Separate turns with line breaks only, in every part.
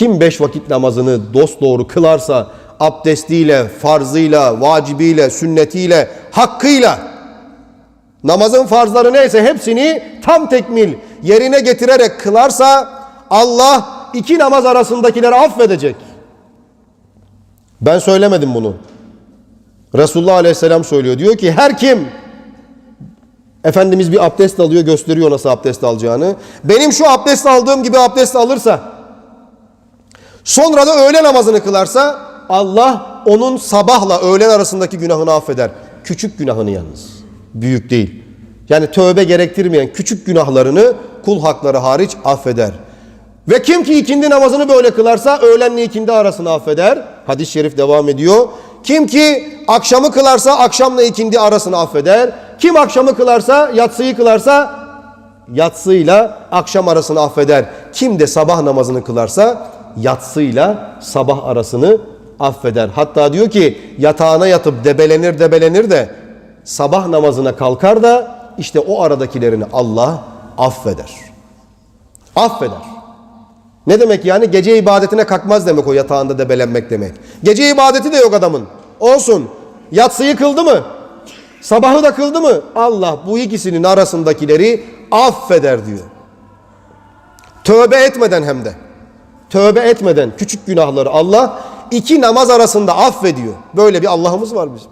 Kim beş vakit namazını dosdoğru kılarsa abdestiyle, farzıyla, vacibiyle, sünnetiyle, hakkıyla namazın farzları neyse hepsini tam tekmil yerine getirerek kılarsa Allah iki namaz arasındakileri affedecek. Ben söylemedim bunu. Resulullah Aleyhisselam söylüyor. Diyor ki her kim Efendimiz bir abdest alıyor gösteriyor nasıl abdest alacağını. Benim şu abdest aldığım gibi abdest alırsa sonra da öğle namazını kılarsa Allah onun sabahla öğlen arasındaki günahını affeder. Küçük günahını yalnız. Büyük değil. Yani tövbe gerektirmeyen küçük günahlarını kul hakları hariç affeder. Ve kim ki ikindi namazını böyle kılarsa öğlenle ikindi arasını affeder. Hadis-i şerif devam ediyor. Kim ki akşamı kılarsa akşamla ikindi arasını affeder. Kim akşamı kılarsa yatsıyı kılarsa yatsıyla akşam arasını affeder. Kim de sabah namazını kılarsa yatsıyla sabah arasını affeder. Hatta diyor ki yatağına yatıp debelenir debelenir de sabah namazına kalkar da işte o aradakilerini Allah affeder. Affeder. Ne demek yani? Gece ibadetine kalkmaz demek o yatağında debelenmek demek. Gece ibadeti de yok adamın. Olsun. Yatsıyı kıldı mı? Sabahı da kıldı mı? Allah bu ikisinin arasındakileri affeder diyor. Tövbe etmeden hem de. Tövbe etmeden küçük günahları Allah iki namaz arasında affediyor. Böyle bir Allah'ımız var bizim.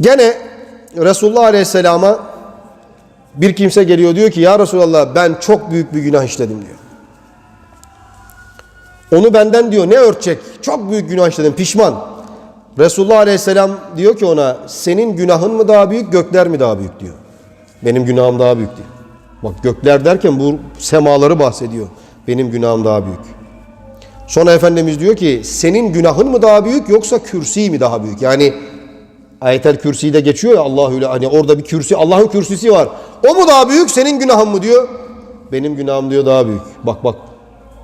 Gene Resulullah Aleyhisselam'a bir kimse geliyor diyor ki ya Resulallah ben çok büyük bir günah işledim diyor. Onu benden diyor ne örtecek? Çok büyük günah işledim pişman. Resulullah Aleyhisselam diyor ki ona senin günahın mı daha büyük gökler mi daha büyük diyor. Benim günahım daha büyük diyor. Bak gökler derken bu semaları bahsediyor. Benim günahım daha büyük. Sonra Efendimiz diyor ki senin günahın mı daha büyük yoksa kürsi mi daha büyük? Yani Ayetel Kürsi'de geçiyor ya Allah öyle hani orada bir kürsü Allah'ın kürsüsü var. O mu daha büyük senin günahın mı diyor. Benim günahım diyor daha büyük. Bak bak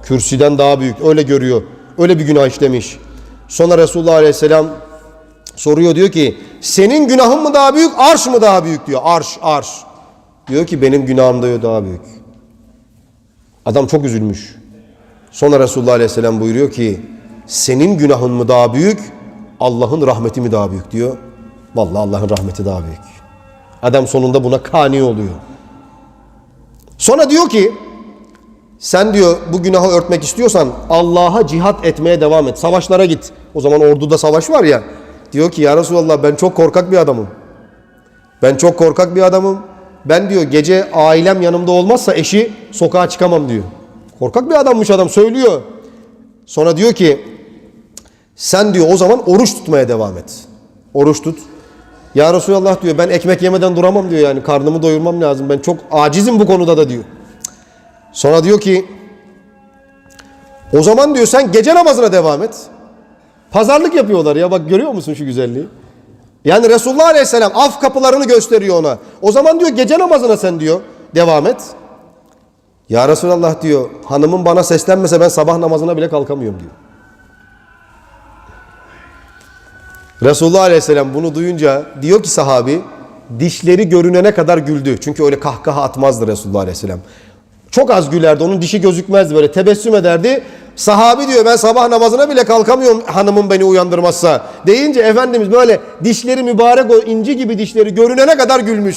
kürsüden daha büyük öyle görüyor. Öyle bir günah işlemiş. Sonra Resulullah Aleyhisselam soruyor diyor ki senin günahın mı daha büyük arş mı daha büyük diyor. Arş arş. Diyor ki benim günahım diyor daha büyük. Adam çok üzülmüş. Sonra Resulullah Aleyhisselam buyuruyor ki senin günahın mı daha büyük Allah'ın rahmeti mi daha büyük diyor. Vallahi Allah'ın rahmeti daha büyük. Adam sonunda buna kani oluyor. Sonra diyor ki sen diyor bu günahı örtmek istiyorsan Allah'a cihat etmeye devam et. Savaşlara git. O zaman orduda savaş var ya. Diyor ki ya Resulallah ben çok korkak bir adamım. Ben çok korkak bir adamım. Ben diyor gece ailem yanımda olmazsa eşi sokağa çıkamam diyor. Korkak bir adammış adam söylüyor. Sonra diyor ki sen diyor o zaman oruç tutmaya devam et. Oruç tut. Ya Resulallah diyor ben ekmek yemeden duramam diyor yani karnımı doyurmam lazım. Ben çok acizim bu konuda da diyor. Sonra diyor ki o zaman diyor sen gece namazına devam et. Pazarlık yapıyorlar ya bak görüyor musun şu güzelliği? Yani Resulullah Aleyhisselam af kapılarını gösteriyor ona. O zaman diyor gece namazına sen diyor devam et. Ya Resulallah diyor hanımım bana seslenmese ben sabah namazına bile kalkamıyorum diyor. Resulullah Aleyhisselam bunu duyunca diyor ki sahabi dişleri görünene kadar güldü. Çünkü öyle kahkaha atmazdı Resulullah Aleyhisselam. Çok az gülerdi. Onun dişi gözükmezdi böyle tebessüm ederdi. Sahabi diyor ben sabah namazına bile kalkamıyorum hanımım beni uyandırmazsa. Deyince Efendimiz böyle dişleri mübarek o inci gibi dişleri görünene kadar gülmüş.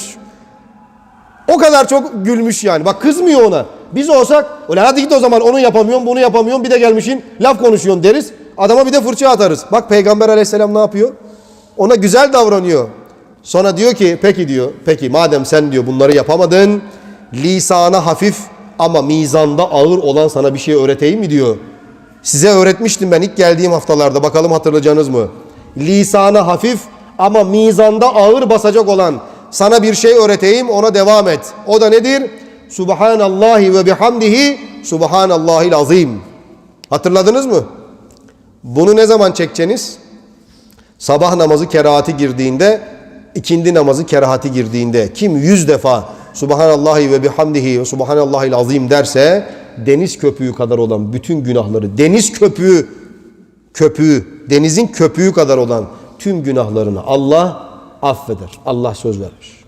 O kadar çok gülmüş yani. Bak kızmıyor ona. Biz olsak öyle hadi git o zaman onu yapamıyorum bunu yapamıyorum bir de gelmişin laf konuşuyorsun deriz. Adama bir de fırça atarız. Bak Peygamber aleyhisselam ne yapıyor? Ona güzel davranıyor. Sonra diyor ki peki diyor peki madem sen diyor bunları yapamadın lisana hafif ama mizanda ağır olan sana bir şey öğreteyim mi diyor. Size öğretmiştim ben ilk geldiğim haftalarda bakalım hatırlayacağınız mı? Lisana hafif ama mizanda ağır basacak olan sana bir şey öğreteyim ona devam et. O da nedir? Subhanallahi ve bihamdihi Subhanallahil azim. Hatırladınız mı? Bunu ne zaman çekeceğiniz? Sabah namazı kerahati girdiğinde, ikindi namazı kerahati girdiğinde kim yüz defa Subhanallahi ve bihamdihi ve Subhanallahil azim derse deniz köpüğü kadar olan bütün günahları, deniz köpüğü, köpüğü, denizin köpüğü kadar olan tüm günahlarını Allah affeder. Allah söz vermiş.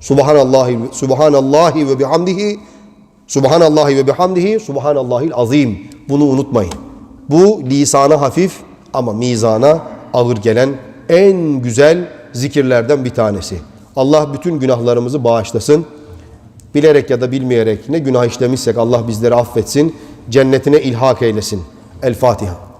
Subhanallahi, Subhanallahi ve bihamdihi Subhanallahi ve bihamdihi subhanallahil azim. Bunu unutmayın. Bu lisana hafif ama mizana ağır gelen en güzel zikirlerden bir tanesi. Allah bütün günahlarımızı bağışlasın. Bilerek ya da bilmeyerek ne günah işlemişsek Allah bizleri affetsin. Cennetine ilhak eylesin. El Fatiha.